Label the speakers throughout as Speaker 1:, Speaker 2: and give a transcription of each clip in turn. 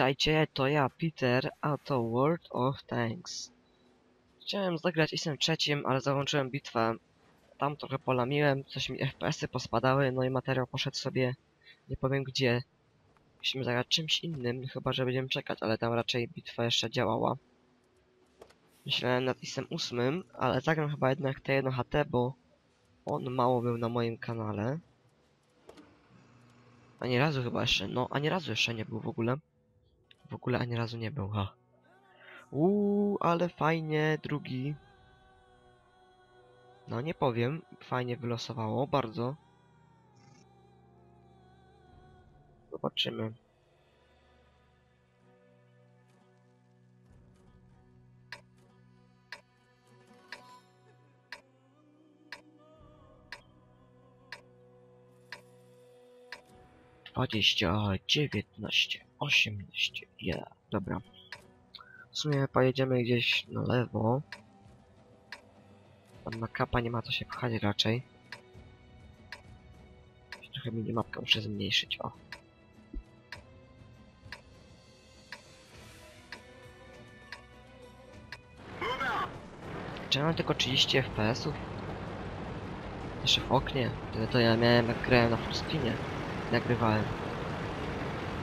Speaker 1: Witajcie, to ja, Peter, a to World of Tanks. Chciałem zagrać isem trzecim, ale załączyłem bitwę. Tam trochę polamiłem, coś mi FPS-y pospadały, no i materiał poszedł sobie, nie powiem gdzie. Musimy zagrać czymś innym, chyba że będziemy czekać, ale tam raczej bitwa jeszcze działała. Myślałem nad isem ósmym, ale zagram chyba jednak T1HT, bo on mało był na moim kanale. Ani razu chyba jeszcze, no ani razu jeszcze nie był w ogóle. W ogóle ani razu nie był, ha. Uuu, ale fajnie, drugi. No nie powiem, fajnie wylosowało, bardzo. Zobaczymy. Dwadzieścia, dziewiętnaście, osiemnaście, ja, dobra. W sumie pojedziemy gdzieś na lewo. Tam na kapa nie ma co się pchać raczej. Trochę minimapkę muszę zmniejszyć, o. Czy ja mam tylko 30 FPS-ów? Jeszcze w oknie. Tyle to ja miałem jak grałem na fullscreenie. Nagrywałem.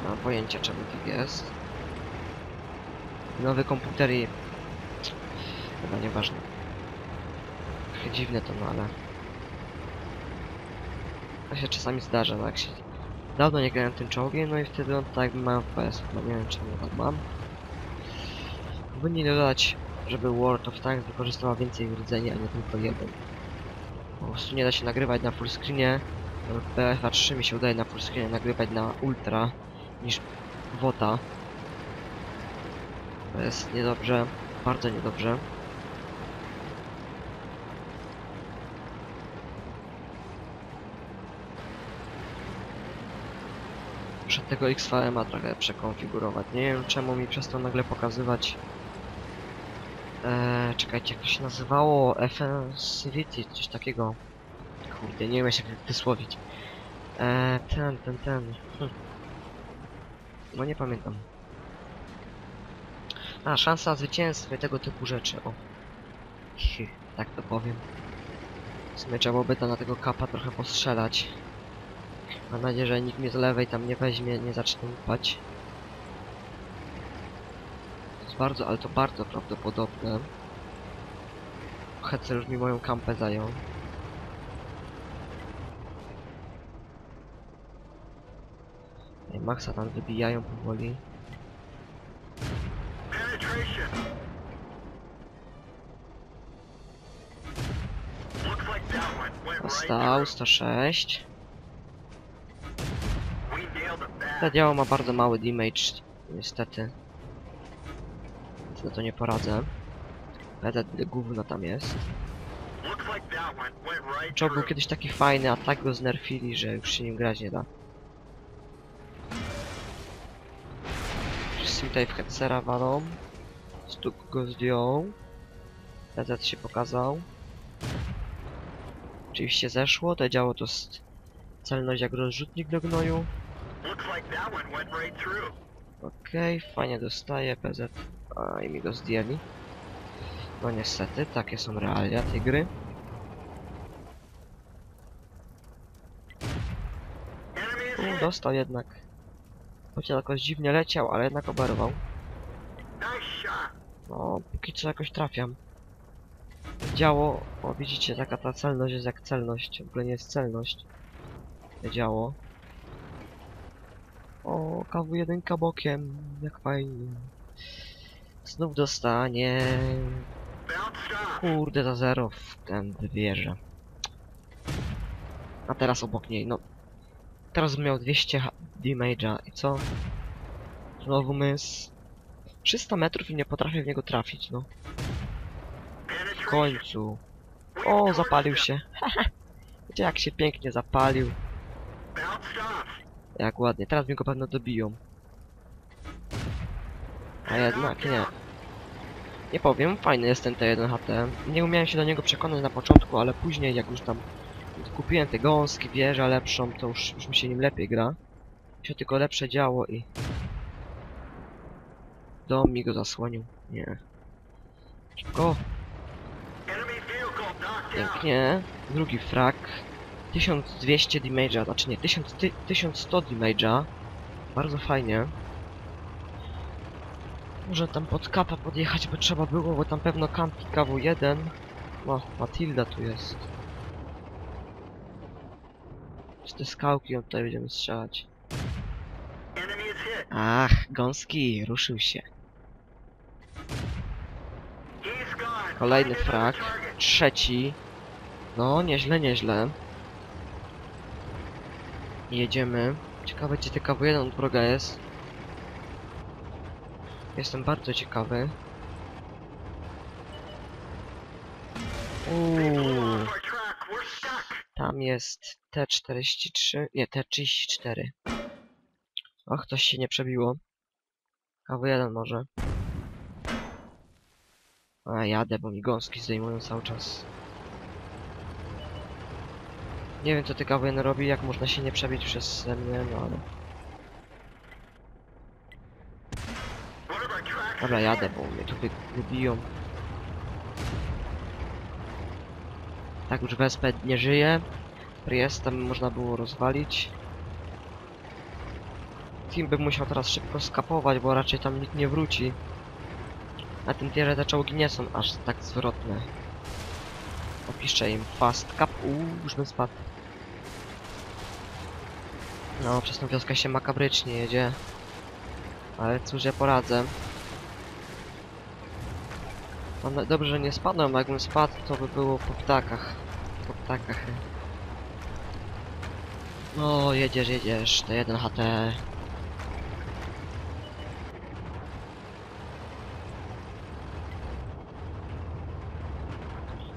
Speaker 1: Nie mam pojęcia czemu tak jest. Nowy komputer i... Chyba nieważne. Trochę dziwne to, no ale... To się czasami zdarza, jak się... Dawno nie grałem tym czołgiem, no i wtedy on tak ma FPS, no nie wiem czemu tak mam. Powinni dodać, żeby World of Tanks wykorzystała więcej rdzeni, a nie tylko jeden. Po prostu nie da się nagrywać na fullscreenie. BFA 3 mi się udaje na fullscreenie nagrywać na ultra niż WOTA. To jest niedobrze, bardzo niedobrze. Muszę tego XVM-a trochę przekonfigurować. Nie wiem czemu mi przestał nagle pokazywać Eee, czekajcie, jak to się nazywało? Offensivity, coś takiego. Kurde, nie wiem jak wysłowić. Eee, ten, ten, ten. Hm. No nie pamiętam. A, szansa zwycięstwa i tego typu rzeczy, o. Hi, tak to powiem. W sumie trzeba na tego kapa trochę postrzelać. Mam nadzieję, że nikt mnie z lewej tam nie weźmie, nie zacznie upać. To jest bardzo, ale to bardzo prawdopodobne. Hetzer już mi moją kampę zajął. Maxa tam wybijają powoli.
Speaker 2: Through.
Speaker 1: 106.
Speaker 2: We nailed it
Speaker 1: Ta działa ma bardzo mały damage, niestety. Na to nie poradzę. Ale gówno tam jest. Czołg był kiedyś taki fajny, a tak go znerfili, że już się nim grać nie da. Wszyscy tutaj w headsera walą. Stuk go zdjął. PZ się pokazał. Oczywiście zeszło, to działo to jest celność jak rozrzutnik do gnoju. Okej, fajnie dostaje PZ. A i mi go zdjęli. No niestety, takie są realia tej gry. U,
Speaker 2: hit.
Speaker 1: dostał jednak. Chociaż jakoś dziwnie leciał, ale jednak oberwał. No, póki co jakoś trafiam. Działo, o widzicie, taka ta celność jest jak celność, w ogóle nie jest celność. Działo. O, KW1 bokiem, jak fajnie. Znów dostanie. Kurde, za zero w ten wieżę. A teraz obok niej, no. Teraz miał 200 ha- damage'a i co? Znowu mys. 300 metrów i nie potrafię w niego trafić, no. W końcu. O, zapalił się. Wiecie jak się pięknie zapalił. Jak ładnie. Teraz mi go pewno dobiją. A jednak nie. Nie powiem, fajny jest ten T1HT. Nie umiałem się do niego przekonać na początku, ale później jak już tam kupiłem te gąski, wieżę lepszą, to już, już mi się nim lepiej gra. Się tylko lepsze działo i Dom mi go zasłonił. Nie. Szybko. Pięknie. Drugi frag. 1200 damage'a, znaczy nie, 1000, ty, 1100 damage'a. Bardzo fajnie. Może tam pod kapa podjechać by trzeba było, bo tam pewno kampi KW1. O, Matilda tu jest. Z te skałki on tutaj będziemy strzelać. Ach, gąski, ruszył się. Kolejny frag. Trzeci. No, nieźle, nieźle. Jedziemy. Ciekawe, gdzie ta KW1 droga jest. Jestem bardzo ciekawy. Uuu, tam jest T43, nie, T34. Och, coś się nie przebiło. KW1 może. A, jadę, bo mi gąski zdejmują cały czas. Nie wiem, co ty KW1 robi, jak można się nie przebić przez mnie, no ale... Dobra, jadę, bo mnie tu wy wybiją. Tak, już Wespę nie żyje. Priest tam można było rozwalić. Team by musiał teraz szybko skapować, bo raczej tam nikt nie wróci. A tym tierze te czołgi nie są aż tak zwrotne. Opiszę im fast cap. Uuu, już bym spadł. No, przez tą wioskę się makabrycznie jedzie. Ale cóż ja poradzę. Mam Dobrze, że nie spadłem, bo jakbym spadł, to by było po ptakach. Po ptakach. No, jedziesz, jedziesz, to jeden HT.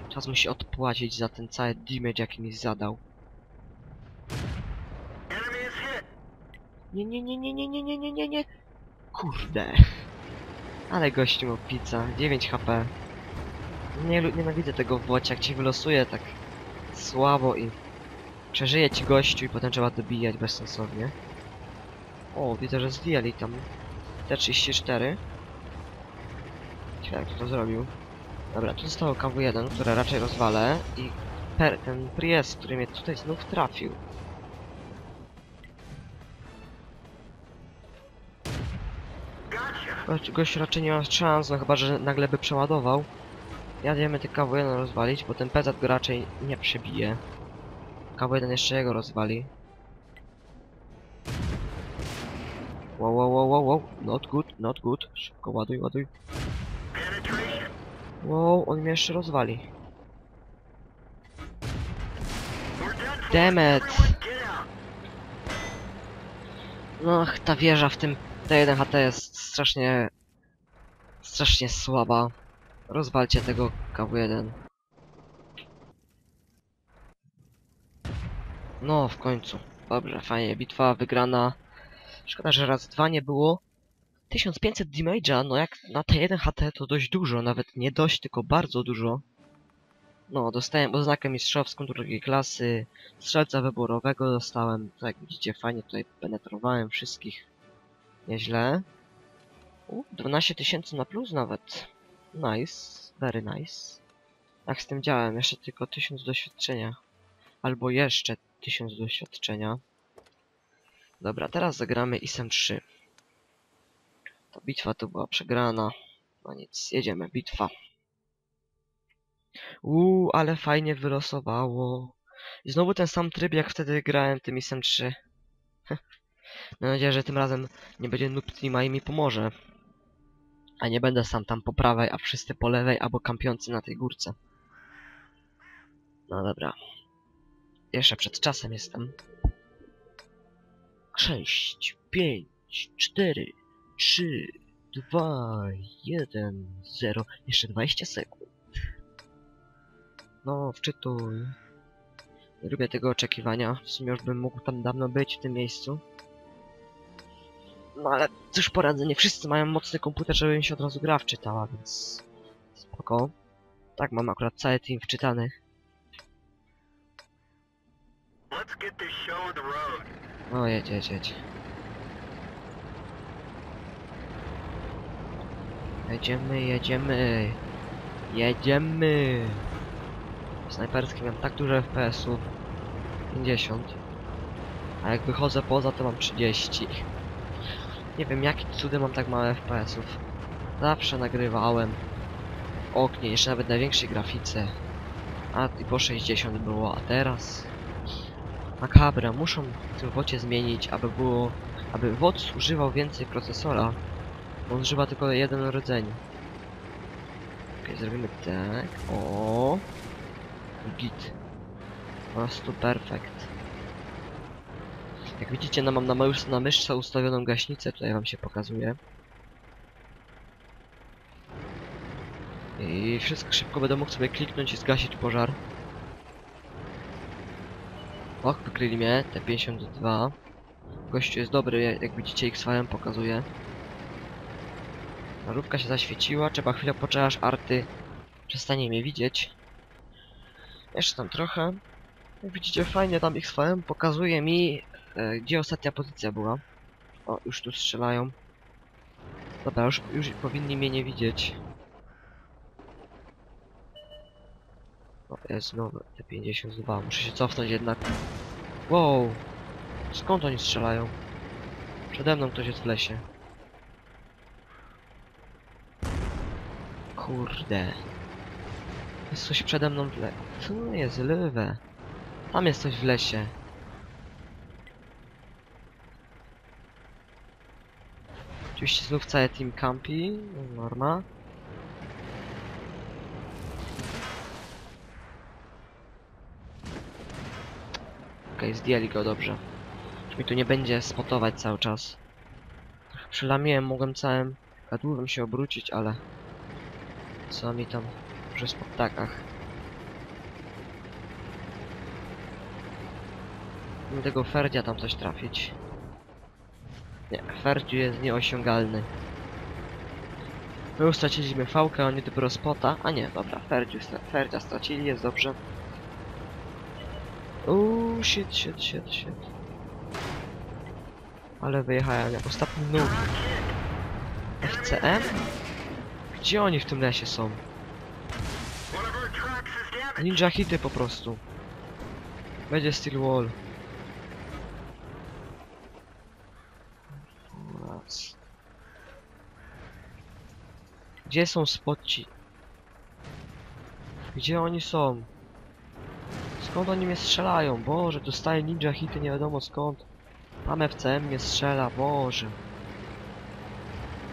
Speaker 1: Czas musi odpłacić za ten cały damage, jaki mi zadał. Nie, nie, nie, nie, nie, nie, nie, nie, nie, nie. Kurde. Ale gościu ma pizza. 9 HP. Nie, nienawidzę tego w bocie, jak ci wylosuje tak słabo i przeżyje ci gościu i potem trzeba dobijać bezsensownie. O, widzę, że zdjęli tam T34. Ciekawe, kto to zrobił. Dobra, tu zostało KW1, które raczej rozwalę i per, ten Priest, który mnie tutaj znów trafił. Gość, raczej nie ma szans, no chyba, że nagle by przeładował. Jadziemy tych KW1 rozwalić, bo ten PZ go raczej nie przebije. KW1 jeszcze jego rozwali. Wow, wow, wow, wow, wow, not good, not good. Szybko ładuj, ładuj. Wow, on mnie jeszcze rozwali.
Speaker 2: Out.
Speaker 1: No, ta wieża w tym T1 HT jest strasznie... strasznie słaba. Rozwalcie tego KW1. No, w końcu. Dobrze, fajnie. Bitwa wygrana. Szkoda, że raz dwa nie było. 1500 damage'a, no jak na T1 HT to dość dużo, nawet nie dość, tylko bardzo dużo. No, dostałem oznakę mistrzowską drugiej klasy, strzelca wyborowego dostałem, tak jak widzicie, fajnie tutaj penetrowałem wszystkich. Nieźle. U, 12 tysięcy na plus nawet. Nice, very nice. Jak z tym działem, jeszcze tylko 1000 doświadczenia. Albo jeszcze 1000 doświadczenia. Dobra, teraz zagramy ISM 3. Ta bitwa tu była przegrana. No nic, jedziemy, bitwa. Uuu, ale fajnie wylosowało. I znowu ten sam tryb, jak wtedy grałem tym ISM 3. Mam nadzieję, że tym razem nie będzie noob teama i mi pomoże. A nie będę sam tam po prawej, a wszyscy po lewej, albo kampiący na tej górce. No dobra. Jeszcze przed czasem jestem. 6, 5, 4, 3, 2, 1, 0. Jeszcze 20 sekund. No, wczytuj. Nie lubię tego oczekiwania. W sumie już bym mógł tam dawno być w tym miejscu. No ale cóż poradzę, nie wszyscy mają mocny komputer, żeby mi się od razu gra wczytała, więc... Spoko. Tak, mam akurat cały team wczytanych.
Speaker 2: Let's get this show on the road.
Speaker 1: O, jedź, jedź, jedź. Jedziemy, jedziemy. Jedziemy. Snajperski mam tak dużo FPS-ów. 50. A jak wychodzę poza to mam 30. Nie wiem jaki cudem mam tak mało FPS-ów. Zawsze nagrywałem w oknie, jeszcze nawet na większej grafice. A i po 60 było, a teraz... Makabra, muszą w tym wocie zmienić, aby było... Aby wod używał więcej procesora. Bo on używa tylko jeden rdzeń. Okej, zrobimy tak. O. Git. Po prostu perfekt. Jak widzicie, no mam na, mysz, na myszce ustawioną gaśnicę, tutaj wam się pokazuje. I wszystko szybko będę mógł sobie kliknąć i zgasić pożar. Och, wykryli mnie, T52. Gościu jest dobry, jak widzicie X-File pokazuje. Żarówka się zaświeciła, trzeba chwilę poczekać, arty przestanie mnie widzieć. Jeszcze tam trochę. Jak widzicie, fajnie tam XVM pokazuje mi, e, gdzie ostatnia pozycja była. O, już tu strzelają. Dobra, już, już powinni mnie nie widzieć. O, jest znowu te 52. Muszę się cofnąć jednak. Wow! Skąd oni strzelają? Przede mną ktoś jest w lesie. Kurde. Jest coś przede mną w le... Tu jest lewe. Tam jest coś w lesie. Oczywiście znów całe team campi. Norma. Okej, zdjęli go dobrze. Mi tu nie będzie spotować cały czas. Trochę Przylamiłem, mogłem całym gadłowem się obrócić, ale... Co mi tam przez po ptakach. Nie tego Ferdzia tam coś trafić. Nie, Ferdziu jest nieosiągalny. My już straciliśmy fałkę, oni dopiero spota. A nie, dobra, Ferdziu, Ferdzia stracili, jest dobrze. Uuu, shit, shit, shit, shit. Ale wyjechałem jak ostatni nóg. FCM? Gdzie oni w tym lesie są? Ninja hity po prostu. Będzie steel wall. Raz. Gdzie są spoci? Gdzie oni są? Skąd oni mnie strzelają? Boże, dostaję ninja hity nie wiadomo skąd. Tam FCM mnie strzela, Boże.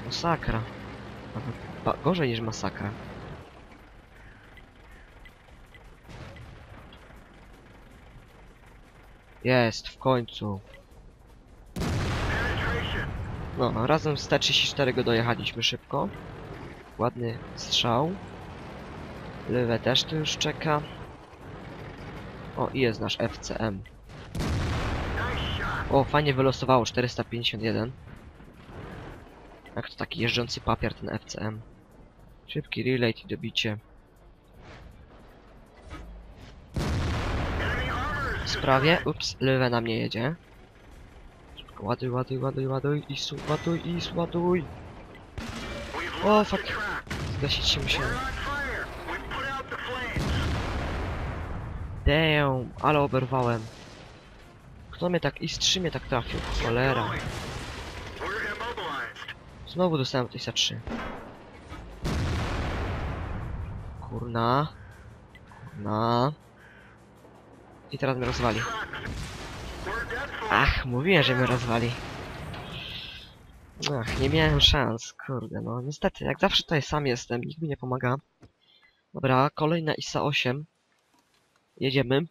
Speaker 1: Masakra. Gorzej niż masakra. Jest, w końcu. No, razem z T34 go dojechaliśmy szybko. Ładny strzał. Lewe też tu już czeka. O, i jest nasz FCM. O, fajnie wylosowało, 451. Jak to taki jeżdżący papier ten FCM. Szybki relay i dobicie.
Speaker 2: Is
Speaker 1: Sprawie, ups, lewe na mnie jedzie. Ładuj, ładuj, ładuj, ładuj, i ładuj, i ładuj. O, fuck. Zgasić się musiałem. Damn, ale oberwałem. Kto mnie tak, i strzy mnie tak trafił? Cholera. Znowu dostałem tej 3. Kurna. Kurna. I teraz mnie rozwali. Ach, mówiłem, że mnie rozwali. Ach, nie miałem szans, kurde, no niestety, jak zawsze tutaj sam jestem, nikt mi nie pomaga. Dobra, kolejna ISA 8. Jedziemy.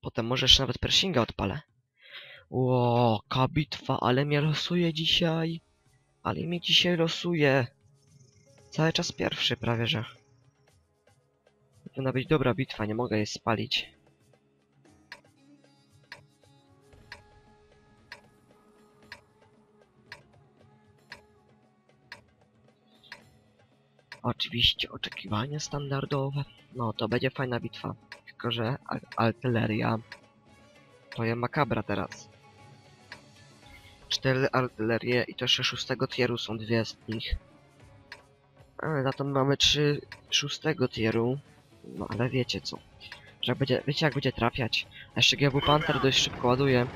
Speaker 1: Potem może jeszcze nawet Pershinga odpalę. Ło, bitwa, ale mnie losuje dzisiaj. Ale mnie dzisiaj losuje. Cały czas pierwszy prawie, że. Powinna być dobra bitwa, nie mogę jej spalić. Oczywiście oczekiwania standardowe. No to będzie fajna bitwa. Tylko, że ar- artyleria to jest makabra teraz. Cztery artylerie i to jeszcze szóstego tieru są dwie z nich. Ale za to mamy 3 szóstego tieru. No ale wiecie co. Że będzie, wiecie jak będzie trafiać. A jeszcze GW Panther dość szybko ładuje.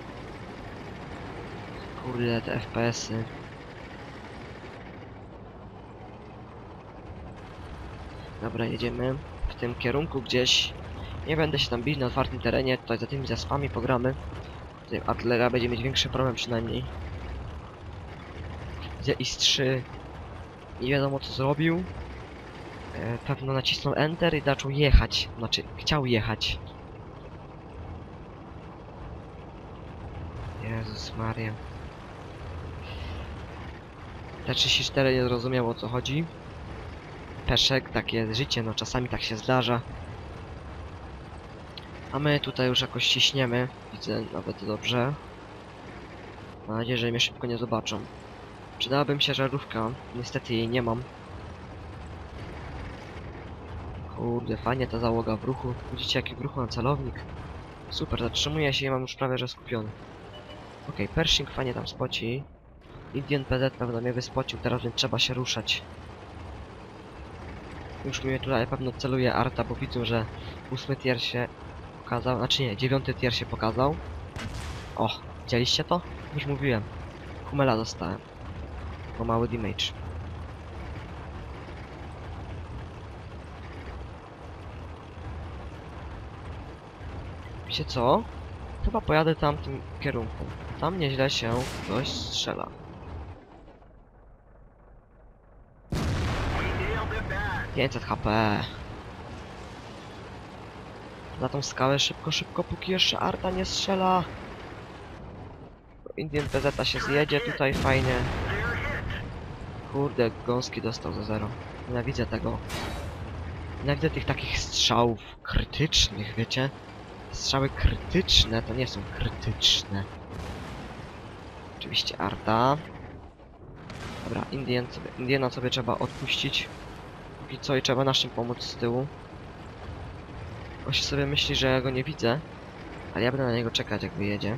Speaker 1: Kurde te FPS-y. Dobra, jedziemy w tym kierunku gdzieś. Nie będę się tam bić na otwartym terenie, tutaj za tymi zaspami pogramy. Tutaj artyleria będzie mieć większy problem przynajmniej. Gdzie IS-3 nie wiadomo co zrobił. E, pewno nacisnął Enter i zaczął jechać. Znaczy, chciał jechać. Jezus Maria. T34 nie zrozumiał o co chodzi. Peszek, takie życie, no czasami tak się zdarza. A my tutaj już jakoś ciśniemy. Widzę nawet dobrze. Mam nadzieję, że mnie szybko nie zobaczą. Przydałaby mi się żarówka. Niestety jej nie mam. Kurde, fajnie ta załoga w ruchu. Widzicie jaki w ruchu na celownik? Super, zatrzymuje się i mam już prawie że skupiony. Okej, Pershing fajnie tam spoci. Indian PZ pewno mnie wyspocił, teraz więc trzeba się ruszać. Już mnie tutaj pewno celuje Arta, bo widzą, że ósmy tier się pokazał, znaczy nie, dziewiąty tier się pokazał. O, widzieliście to? Już mówiłem. Humela dostałem. Bo mały damage. Wiecie co? Chyba pojadę tamtym kierunku. Tam nieźle się ktoś strzela. 500 HP. Na tą skałę szybko, szybko, póki jeszcze Arta nie strzela. Indian PZ się zjedzie tutaj fajnie. Kurde, gąski dostał za zero. Nienawidzę tego. Nienawidzę tych takich strzałów krytycznych, wiecie? Strzały krytyczne to nie są krytyczne. Oczywiście Arta. Dobra, Indian sobie, Indiana sobie trzeba odpuścić. Póki co i trzeba naszym pomóc z tyłu. Właśnie sobie myśli, że ja go nie widzę. Ale ja będę na niego czekać jak wyjedzie.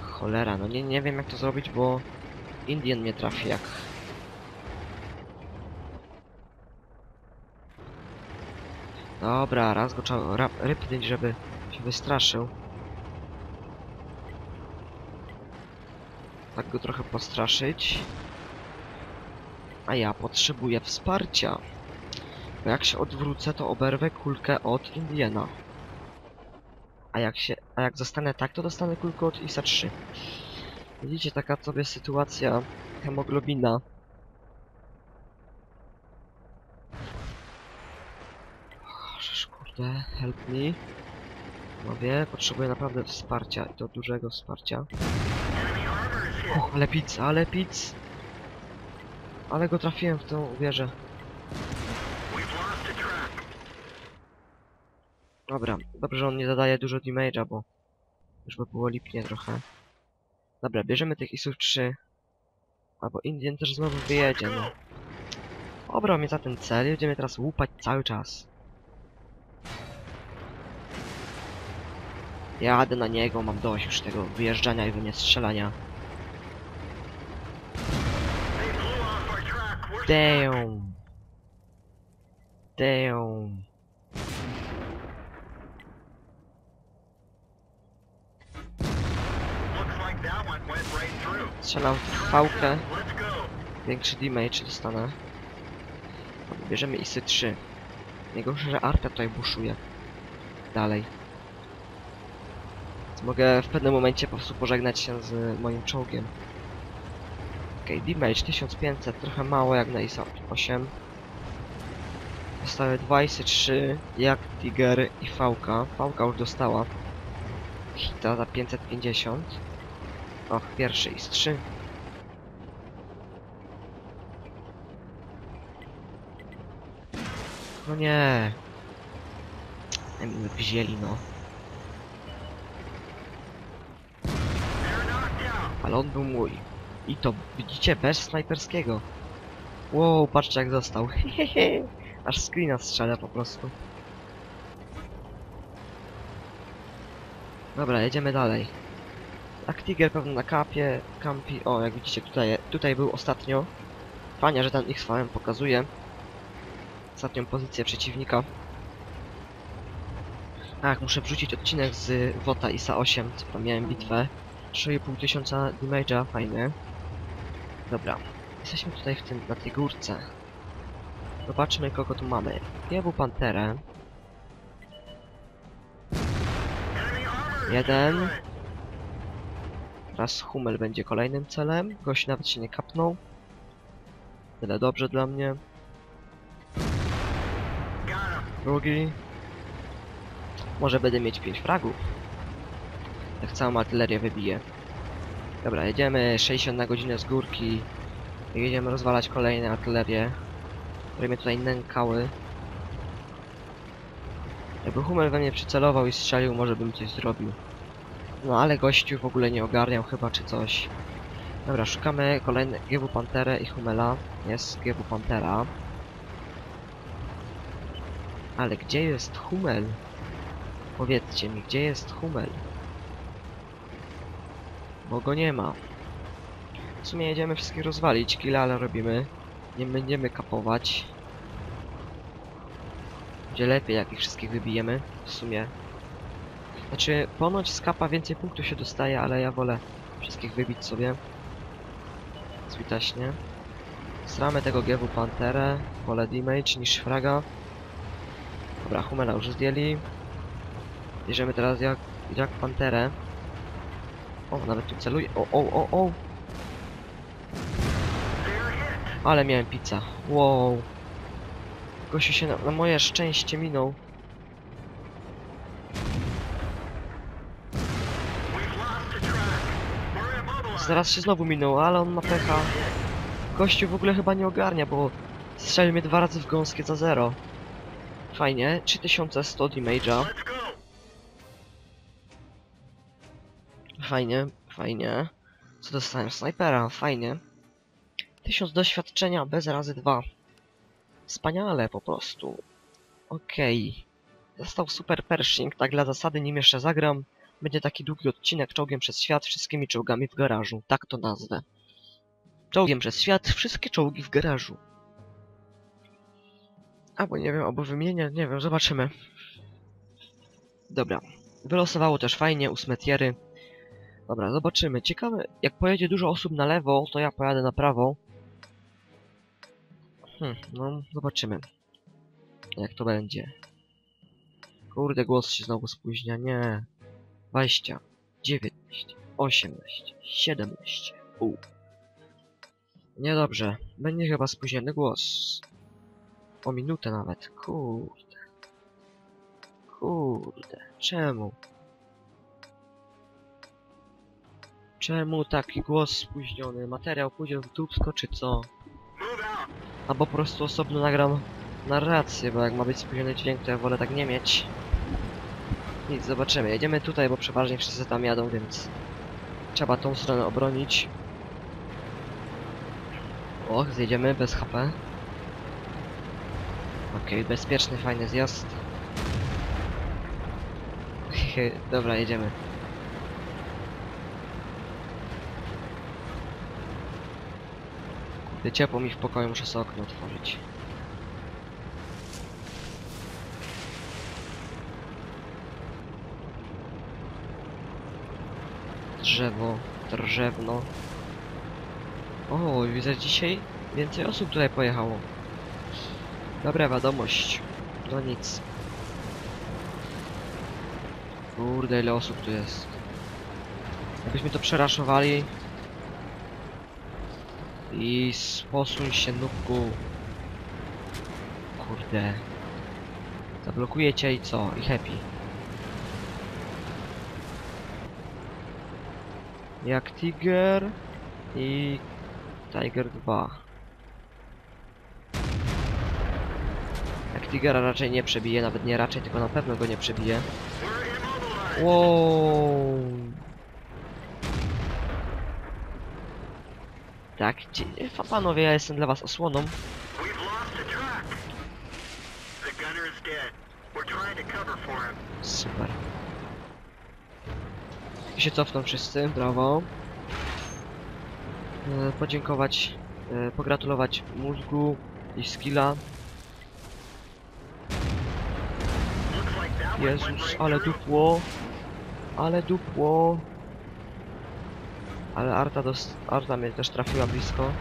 Speaker 1: Cholera, no nie, nie wiem jak to zrobić, bo Indian mnie trafi jak... Dobra, raz go trzeba rypnąć, żeby się wystraszył. Tak go trochę postraszyć. A ja potrzebuję wsparcia. Bo jak się odwrócę, to oberwę kulkę od Indiana. A jak się, a jak zostanę tak, to dostanę kulkę od ISA 3. Widzicie, taka sobie sytuacja hemoglobina. Chociaż kurde, help me. Mówię, potrzebuję naprawdę wsparcia i to dużego wsparcia. Ale pic, ale pic! Ale go trafiłem w tą wieżę. Dobra, dobrze, że on nie zadaje dużo damage'a, bo już by było lipnie trochę. Dobra, bierzemy tych ISów 3. Albo Indian też znowu wyjedzie, no. Obrał mnie za ten cel i będziemy teraz łupać cały czas. Jadę na niego, mam dość już tego wyjeżdżania i mnie strzelania. Damn. Damn. Strzelam w
Speaker 2: go.
Speaker 1: Większy damage dostanę. Bierzemy ISy 3. Najgorsze, że Arta tutaj buszuje. Dalej. Więc mogę w pewnym momencie po prostu pożegnać się z moim czołgiem. Okej, okay, damage 1500, trochę mało jak na ISA 8. Dostały 2 ISy 3, jak Tiger i Fałka. Fałka już dostała. Hita za 550. Och, pierwszy IS 3. No nie. Wzięli, no. Ale on był mój. I to, widzicie, bez snajperskiego. Wow, patrzcie jak został. Hehehe. Aż screena strzela po prostu. Dobra, jedziemy dalej. Actiger pewno na kapie, kampi. O, jak widzicie tutaj, tutaj był ostatnio. Fajnie, że ten XVM pokazuje ostatnią pozycję przeciwnika. Tak, muszę wrzucić odcinek z WOTA ISA 8, co tam miałem bitwę. 3,5 tysiąca damage'a, fajnie. Dobra, jesteśmy tutaj w tym, na tej górce. Zobaczmy kogo tu mamy. Jebu Panterę. Jeden. Teraz Hummel będzie kolejnym celem. Gość nawet się nie kapnął. Tyle dobrze dla mnie. Drugi. Może będę mieć 5 fragów. Jak całą artylerię wybiję. Dobra, jedziemy 60 na godzinę z górki. Jedziemy rozwalać kolejne artylerie, które mnie tutaj nękały. Jakby Hummel we mnie przycelował i strzelił, może bym coś zrobił. No ale gościu w ogóle nie ogarniał chyba czy coś. Dobra, szukamy kolejne GW Panterę i Hummela. Jest GW Pantera. Ale gdzie jest Hummel? Powiedzcie mi, gdzie jest Hummel? Bo go nie ma. W sumie jedziemy wszystkich rozwalić, killa ale robimy. Nie będziemy kapować. Będzie lepiej jak ich wszystkich wybijemy, w sumie. Znaczy, ponoć z kapa więcej punktów się dostaje, ale ja wolę wszystkich wybić sobie. Zwitaśnie. Sramy tego GW Panterę, wolę damage niż fraga. Dobra, Humela już zdjęli. Bierzemy teraz jak, jak Panterę. O, nawet tu celuje. O, o, o, o! Ale miałem pizza. Wow. Gościu się na, na moje szczęście minął. Zaraz się znowu minął, ale on ma pecha. Gościu w ogóle chyba nie ogarnia, bo strzelił mnie dwa razy w gąskie za zero. Fajnie, 3100 damage'a. Fajnie, fajnie. Co dostałem? Snajpera, fajnie. 1000 doświadczenia bez razy dwa. Wspaniale po prostu. Okej. Został super Pershing, tak dla zasady nim jeszcze zagram. Będzie taki długi odcinek czołgiem przez świat, wszystkimi czołgami w garażu. Tak to nazwę. Czołgiem przez świat, wszystkie czołgi w garażu. Albo nie wiem, albo wymienię, nie wiem, zobaczymy. Dobra. Wylosowało też fajnie, ósme tiery. Dobra, zobaczymy. Ciekawe, jak pojedzie dużo osób na lewo, to ja pojadę na prawo. Hmm, no, zobaczymy. Jak to będzie. Kurde, głos się znowu spóźnia. Nie. 20, 19, 18, 17. U. Niedobrze. Będzie chyba spóźniony głos. O minutę nawet. Kurde. Kurde. Czemu? Czemu taki głos spóźniony? Materiał pójdzie w dupsko czy co? Albo po prostu osobno nagram narrację, bo jak ma być spóźniony dźwięk, to ja wolę tak nie mieć. Nic, zobaczymy. Jedziemy tutaj, bo przeważnie wszyscy tam jadą, więc trzeba tą stronę obronić. O, zjedziemy bez HP. Okej, bezpieczny, fajny zjazd. Dobra, jedziemy. Kurde, ciepło mi w pokoju, muszę sobie okno otworzyć. Drzewo, drzewno. O, widzę dzisiaj więcej osób tutaj pojechało. Dobra wiadomość. No nic. Kurde, ile osób tu jest. Jakbyśmy to przeraszowali. I posuń się, nubku. Kurde. Zablokuję cię i co? I happy. Jak Tiger i Tiger 2. Jak Tigera raczej nie przebije, nawet nie raczej, tylko na pewno go nie przebije. Wow. Tak, panowie, ja jestem dla was osłoną. Super. się cofną wszyscy, brawo. E, podziękować, e, pogratulować mózgu i skilla. Jezus, ale dupło. Ale dupło. Ale Arta, Arta mnie też trafiła blisko.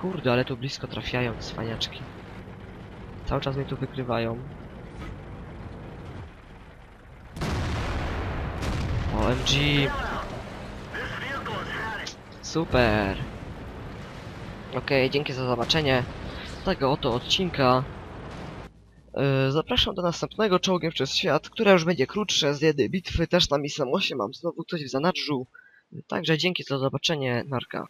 Speaker 1: Kurde, ale tu blisko trafiają cwaniaczki. Cały czas mnie tu wykrywają. OMG, super. Okej, dzięki za zobaczenie tego oto odcinka. Yy, Zapraszam do następnego czołgiem przez świat, które już będzie krótsze z jednej bitwy, też na misję 8 mam znowu coś w zanadrzu. Także dzięki za zobaczenie, narka.